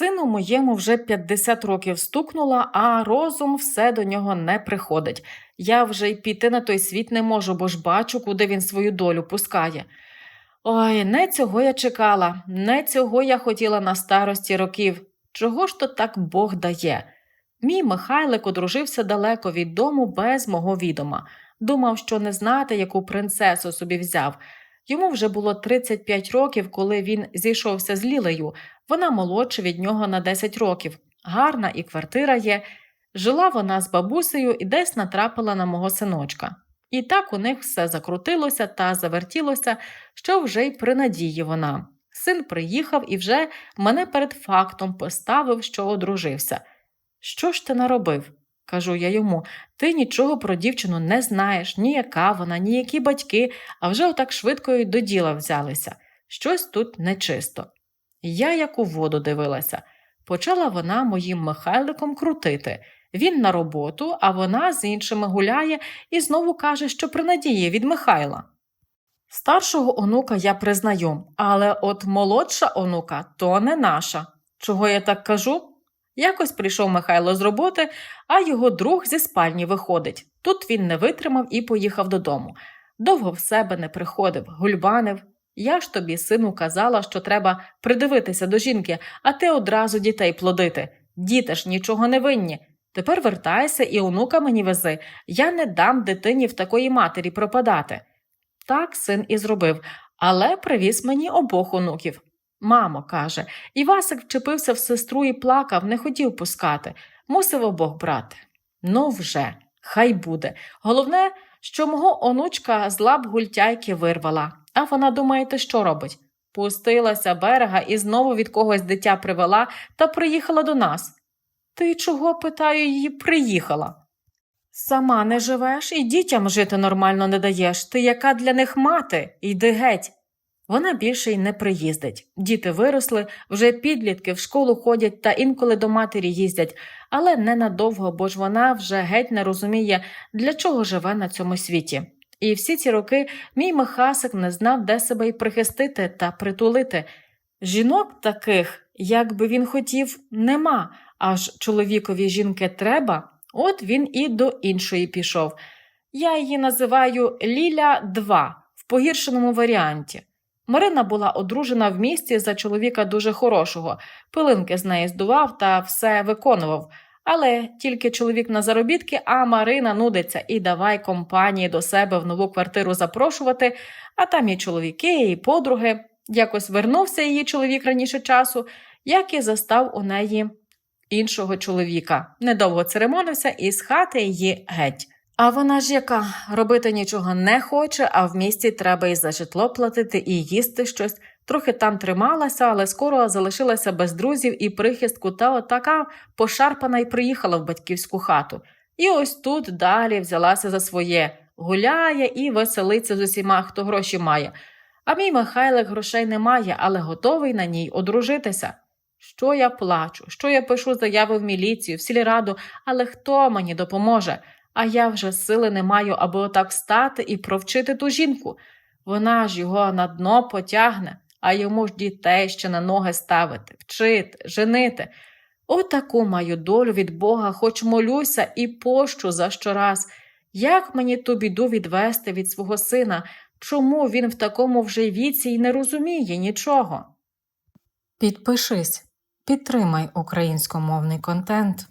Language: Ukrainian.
Сину моєму вже 50 років стукнула, а розум все до нього не приходить. Я вже й піти на той світ не можу, бо ж бачу, куди він свою долю пускає. Ой, не цього я чекала, не цього я хотіла на старості років. Чого ж то так Бог дає? Мій Михайлик одружився далеко від дому без мого відома. Думав, що не знати, яку принцесу собі взяв. Йому вже було 35 років, коли він зійшовся з Лілею. Вона молодша від нього на 10 років. Гарна і квартира є. Жила вона з бабусею і десь натрапила на мого синочка. І так у них все закрутилося та завертілося, що вже й при надії вона. Син приїхав і вже мене перед фактом поставив, що одружився. Що ж ти наробив? кажу я йому. Ти нічого про дівчину не знаєш, ні яка вона, ні які батьки, а вже отак швидко й до діла взялися. Щось тут нечисто. Я як у воду дивилася. Почала вона моїм Михайликом крутити. Він на роботу, а вона з іншими гуляє і знову каже, що при надії від Михайла. Старшого онука я признаю, але от молодша онука то не наша. Чого я так кажу? Якось прийшов Михайло з роботи, а його друг зі спальні виходить. Тут він не витримав і поїхав додому. Довго в себе не приходив, гульбанив. Я ж тобі, сину, казала, що треба придивитися до жінки, а ти одразу дітей плодити. Діти ж нічого не винні. Тепер вертайся і онука мені вези. Я не дам дитині в такої матері пропадати. Так син і зробив, але привіз мені обох онуків. Мамо, каже, Івасик вчепився в сестру і плакав, не хотів пускати, мусив обох брати. Ну вже, хай буде. Головне, що мого онучка з лап гультяйки вирвала, а вона, думаєте, що робить? Пустилася берега і знову від когось дитя привела та приїхала до нас. Ти чого, питаю її, приїхала? Сама не живеш і дітям жити нормально не даєш. Ти яка для них мати? Йди геть. Вона більше й не приїздить. Діти виросли, вже підлітки в школу ходять та інколи до матері їздять, але ненадовго, бо ж вона вже геть не розуміє, для чого живе на цьому світі. І всі ці роки мій Михасик не знав, де себе й прихистити та притулити. Жінок таких, як би він хотів, нема, аж чоловікові жінки треба, от він і до іншої пішов. Я її називаю Ліля 2 в погіршеному варіанті. Марина була одружена в місті за чоловіка дуже хорошого, пилинки з неї здував та все виконував. Але тільки чоловік на заробітки, а Марина нудиться і давай компанії до себе в нову квартиру запрошувати, а там і чоловіки, і подруги. Якось вернувся її чоловік раніше часу, як і застав у неї іншого чоловіка. Недовго церемонився і з хати її геть. А вона ж яка робити нічого не хоче, а в місті треба і за житло платити, і їсти щось. Трохи там трималася, але скоро залишилася без друзів і прихистку, та отака пошарпана й приїхала в батьківську хату. І ось тут далі взялася за своє, гуляє і веселиться з усіма, хто гроші має. А мій Михайлик грошей не має, але готовий на ній одружитися. Що я плачу, що я пишу заяви в міліцію, в сільраду, але хто мені допоможе? А я вже сили не маю, аби отак встати і провчити ту жінку. Вона ж його на дно потягне, а йому ж дітей ще на ноги ставити, вчити, женити. Отаку маю долю від Бога, хоч молюся і пощу за щораз. Як мені ту біду відвести від свого сина? Чому він в такому вже віці й не розуміє нічого? Підпишись, підтримай українськомовний контент.